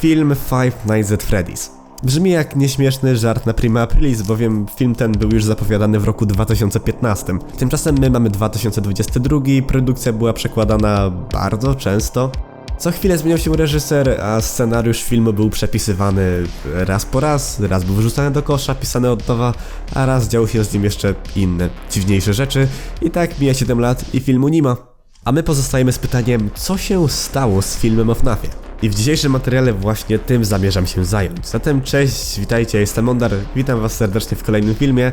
film Five Nights at Freddy's. Brzmi jak nieśmieszny żart na prima aprilis, bowiem film ten był już zapowiadany w roku 2015. Tymczasem my mamy 2022 i produkcja była przekładana bardzo często. Co chwilę zmieniał się reżyser, a scenariusz filmu był przepisywany raz po raz, raz był wyrzucany do kosza, pisany od nowa, a raz działy się z nim jeszcze inne, dziwniejsze rzeczy. I tak mija 7 lat i filmu nie ma. A my pozostajemy z pytaniem, co się stało z filmem o FNAFie? I w dzisiejszym materiale właśnie tym zamierzam się zająć. Zatem cześć, witajcie, jestem Mondar, witam was serdecznie w kolejnym filmie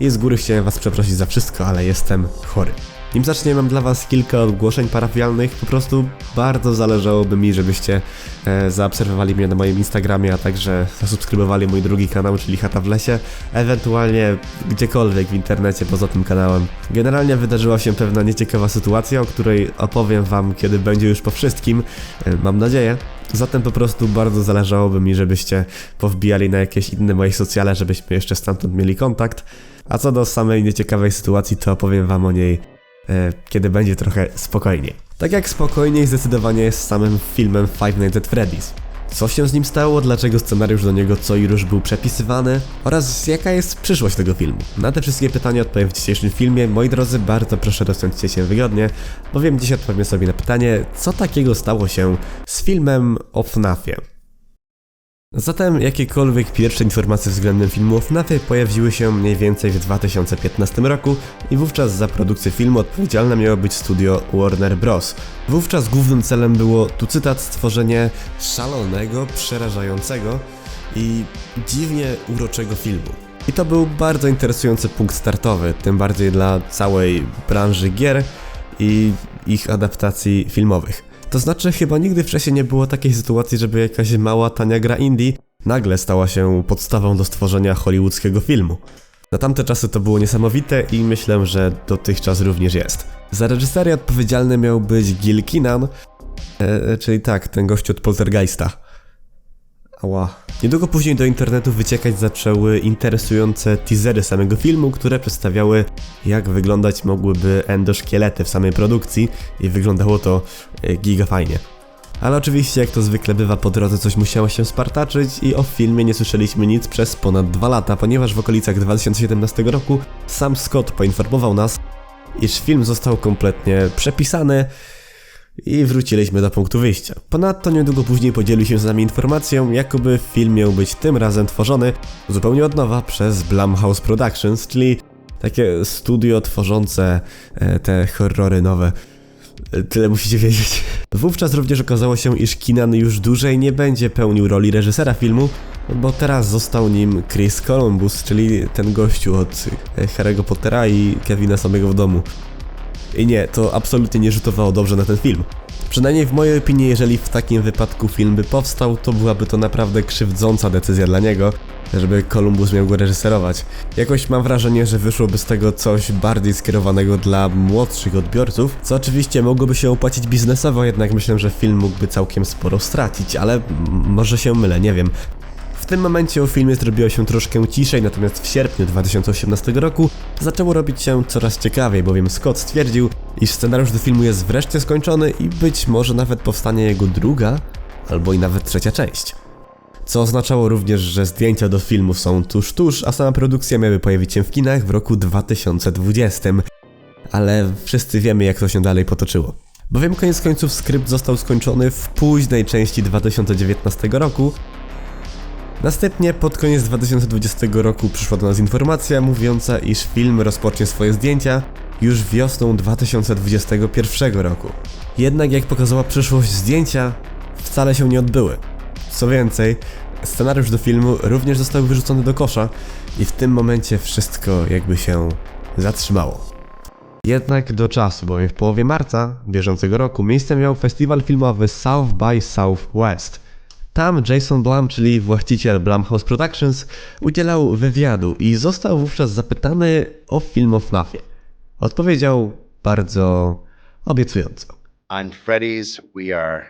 i z góry chciałem was przeprosić za wszystko, ale jestem chory. Nim zacznie mam dla was kilka ogłoszeń parafialnych, po prostu bardzo zależałoby mi, żebyście e, zaobserwowali mnie na moim Instagramie, a także zasubskrybowali mój drugi kanał, czyli Chata w Lesie, ewentualnie gdziekolwiek w internecie poza tym kanałem. Generalnie wydarzyła się pewna nieciekawa sytuacja, o której opowiem wam, kiedy będzie już po wszystkim, e, mam nadzieję. Zatem po prostu bardzo zależałoby mi, żebyście powbijali na jakieś inne moje socjale, żebyśmy jeszcze stamtąd mieli kontakt. A co do samej nieciekawej sytuacji, to opowiem wam o niej kiedy będzie trochę spokojniej. Tak jak spokojniej zdecydowanie jest z samym filmem Five Nights at Freddy's. Co się z nim stało, dlaczego scenariusz do niego co i róż był przepisywany oraz jaka jest przyszłość tego filmu? Na te wszystkie pytania odpowiem w dzisiejszym filmie. Moi drodzy, bardzo proszę rozsiądźcie się wygodnie, bowiem dzisiaj odpowiem sobie na pytanie, co takiego stało się z filmem o FNAFie. Zatem jakiekolwiek pierwsze informacje względem filmu o FNAFie pojawiły się mniej więcej w 2015 roku i wówczas za produkcję filmu odpowiedzialne miało być studio Warner Bros. Wówczas głównym celem było, tu cytat, stworzenie szalonego, przerażającego i dziwnie uroczego filmu. I to był bardzo interesujący punkt startowy, tym bardziej dla całej branży gier i ich adaptacji filmowych. To znaczy, chyba nigdy wcześniej nie było takiej sytuacji, żeby jakaś mała, tania gra indie nagle stała się podstawą do stworzenia hollywoodzkiego filmu. Na tamte czasy to było niesamowite i myślę, że dotychczas również jest. Za reżyserię odpowiedzialny miał być Gil Kinan, e, czyli tak, ten gość od Poltergeista. Ała. Niedługo później do internetu wyciekać zaczęły interesujące teasery samego filmu, które przedstawiały jak wyglądać mogłyby endoszkielety w samej produkcji i wyglądało to e, giga fajnie. Ale oczywiście jak to zwykle bywa po drodze coś musiało się spartaczyć i o filmie nie słyszeliśmy nic przez ponad dwa lata, ponieważ w okolicach 2017 roku sam Scott poinformował nas, iż film został kompletnie przepisany i wróciliśmy do punktu wyjścia. Ponadto niedługo później podzielił się z nami informacją, jakoby film miał być tym razem tworzony zupełnie od nowa przez Blumhouse Productions, czyli takie studio tworzące e, te horrory nowe. E, Tyle musicie wiedzieć. Wówczas również okazało się, iż Kinan już dłużej nie będzie pełnił roli reżysera filmu, bo teraz został nim Chris Columbus, czyli ten gościu od e, Harry'ego Pottera i Kevina samego w domu. I nie, to absolutnie nie rzutowało dobrze na ten film. Przynajmniej w mojej opinii, jeżeli w takim wypadku film by powstał, to byłaby to naprawdę krzywdząca decyzja dla niego, żeby Columbus miał go reżyserować. Jakoś mam wrażenie, że wyszłoby z tego coś bardziej skierowanego dla młodszych odbiorców, co oczywiście mogłoby się opłacić biznesowo, jednak myślę, że film mógłby całkiem sporo stracić, ale może się mylę, nie wiem. Tym momencie o filmie zrobiło się troszkę ciszej, natomiast w sierpniu 2018 roku zaczęło robić się coraz ciekawiej, bowiem Scott stwierdził, iż scenariusz do filmu jest wreszcie skończony i być może nawet powstanie jego druga, albo i nawet trzecia część. Co oznaczało również, że zdjęcia do filmu są tuż tuż, a sama produkcja miały pojawić się w kinach w roku 2020. Ale wszyscy wiemy, jak to się dalej potoczyło. Bowiem koniec końców skrypt został skończony w późnej części 2019 roku, Następnie pod koniec 2020 roku przyszła do nas informacja mówiąca, iż film rozpocznie swoje zdjęcia już wiosną 2021 roku. Jednak jak pokazała przyszłość zdjęcia, wcale się nie odbyły. Co więcej, scenariusz do filmu również został wyrzucony do kosza i w tym momencie wszystko jakby się zatrzymało. Jednak do czasu, bowiem w połowie marca bieżącego roku miejsce miał festiwal filmowy South by Southwest – tam Jason Blum, czyli właściciel Blumhouse Productions, udzielał wywiadu i został wówczas zapytany o film o FNAFie. Odpowiedział bardzo obiecująco. On Freddy's, we are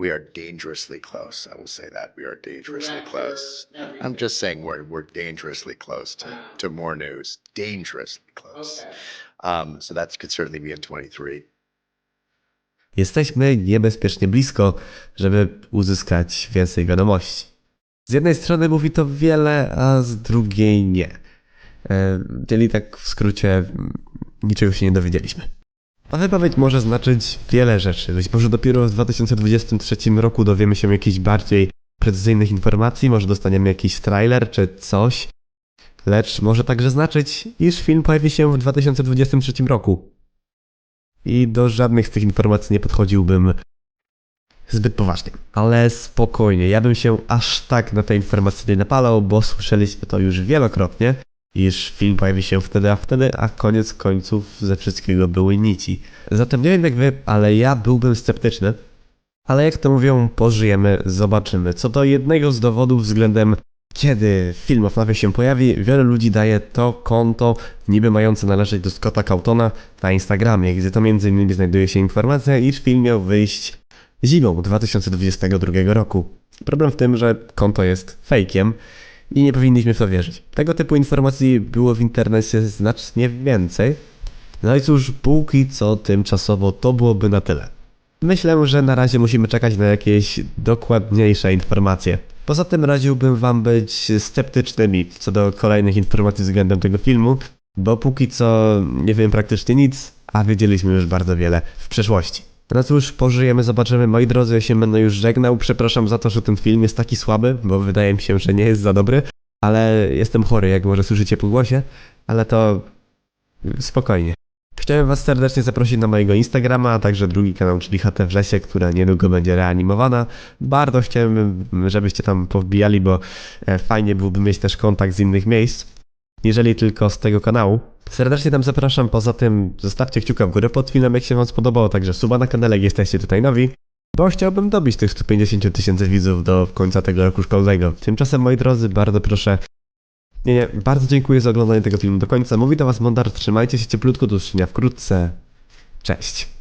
we are dangerously close. I will say that we are dangerously close. I'm just saying we're we're dangerously close to, to more news. Dangerously close. Um, so that could certainly be in 23. jesteśmy niebezpiecznie blisko, żeby uzyskać więcej wiadomości. Z jednej strony mówi to wiele, a z drugiej nie. E, Czyli tak w skrócie, niczego się nie dowiedzieliśmy. Ta wypowiedź może znaczyć wiele rzeczy. Być może dopiero w 2023 roku dowiemy się jakichś bardziej precyzyjnych informacji, może dostaniemy jakiś trailer czy coś. Lecz może także znaczyć, iż film pojawi się w 2023 roku. I do żadnych z tych informacji nie podchodziłbym zbyt poważnie. Ale spokojnie, ja bym się aż tak na te informacje nie napalał, bo słyszeliśmy to już wielokrotnie, iż film pojawi się wtedy, a wtedy, a koniec końców ze wszystkiego były nici. Zatem nie wiem jak wy, ale ja byłbym sceptyczny. Ale jak to mówią, pożyjemy, zobaczymy. Co do jednego z dowodów względem kiedy film o FNAFie się pojawi, wiele ludzi daje to konto niby mające należeć do Scotta Cautona na Instagramie, gdzie to innymi znajduje się informacja, iż film miał wyjść zimą 2022 roku. Problem w tym, że konto jest fejkiem i nie powinniśmy w to wierzyć. Tego typu informacji było w internecie znacznie więcej. No i cóż, póki co tymczasowo to byłoby na tyle. Myślę, że na razie musimy czekać na jakieś dokładniejsze informacje. Poza tym radziłbym wam być sceptycznymi co do kolejnych informacji względem tego filmu, bo póki co nie wiem praktycznie nic, a wiedzieliśmy już bardzo wiele w przeszłości. No cóż, pożyjemy, zobaczymy. Moi drodzy, ja się będę już żegnał. Przepraszam za to, że ten film jest taki słaby, bo wydaje mi się, że nie jest za dobry, ale jestem chory, jak może słyszycie po głosie, ale to spokojnie. Chciałem Was serdecznie zaprosić na mojego Instagrama, a także drugi kanał, czyli HT w lesie, która niedługo będzie reanimowana. Bardzo chciałem, żebyście tam powbijali, bo e, fajnie byłoby mieć też kontakt z innych miejsc, jeżeli tylko z tego kanału. Serdecznie tam zapraszam, poza tym zostawcie kciuka w górę pod filmem, jak się Wam spodobało, także suba na kanale, jak jesteście tutaj nowi. Bo chciałbym dobić tych 150 000 tysięcy widzów do końca tego roku szkolnego. Tymczasem, moi drodzy, bardzo proszę nie, nie, bardzo dziękuję za oglądanie tego filmu do końca. Mówi do Was Mondar, trzymajcie się cieplutko, do usłyszenia wkrótce. Cześć.